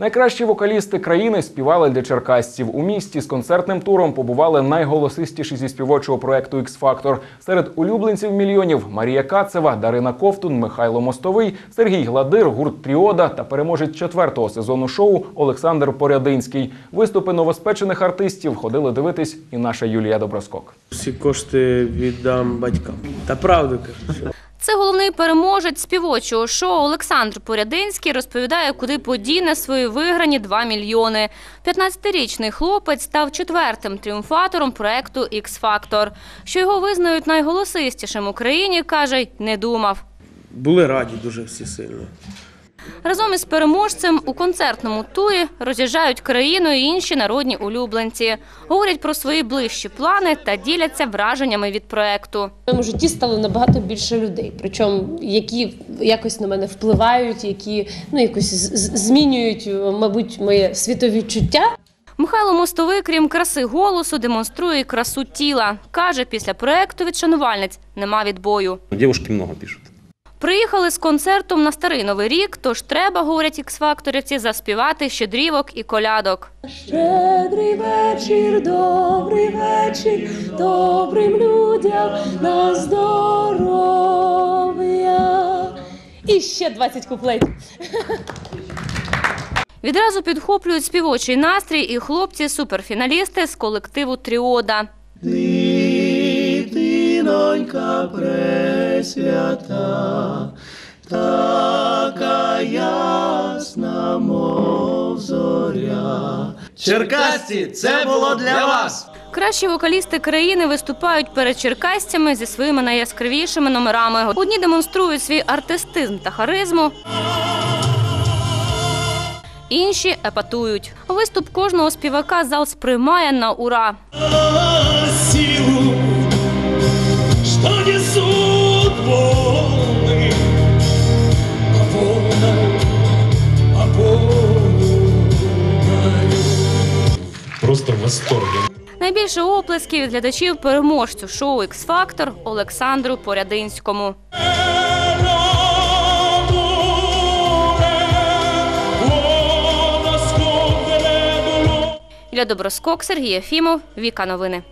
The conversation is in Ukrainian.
Найкращі вокалісти країни співали для черкасців. У місті з концертним туром побували найголосистіші зі співочого проекту Factor. Серед улюбленців мільйонів Марія Кацева, Дарина Ковтун, Михайло Мостовий, Сергій Гладир, гурт Тріода та переможець четвертого сезону шоу Олександр Порядинський. Виступи новоспечених артистів ходили дивитись і наша Юлія Доброскок. Всі кошти віддам батькам. Та правду кажу. Це головний переможець співочого шоу Олександр Порядинський розповідає, куди подіне свої виграні 2 мільйони. 15-річний хлопець став четвертим тріумфатором проекту x Factor. Що його визнають найголосистішим в Україні, каже, не думав. Були раді дуже всі сильно. Разом із переможцем у концертному турі роз'їжджають країну інші народні улюбленці. Говорять про свої ближчі плани та діляться враженнями від проекту. В моєму житті стало набагато більше людей, причому які якось на мене впливають, які ну якось змінюють, мабуть, моє світовідчуття. Михайло Мостовий, крім краси голосу, демонструє і красу тіла. Каже, після проекту від шанувальниць нема відбою. Девушки много пишут. Приїхали з концертом на старий новий рік, тож треба, говорять ікс-факторівці, заспівати щедрівок і колядок. Щедрий вечір, добрий вечір, добрим людям на здоров'я. І ще 20 куплетів. Відразу підхоплюють співочий настрій і хлопці-суперфіналісти з колективу Тріода. Дитинонька пресвята, така ясна, мов зоря. Черкасці, це було для вас! Кращі вокалісти країни виступають перед черкасцями зі своїми найяскравішими номерами. Одні демонструють свій артистизм та харизму. Інші епатують. Виступ кожного співака зал сприймає на ура. Просто в восторге. Найбільше оплесків від глядачів переможцю шоу x Factor Олександру Порядинському. Для Доброскок Сергій Ефімов, Віка Новини.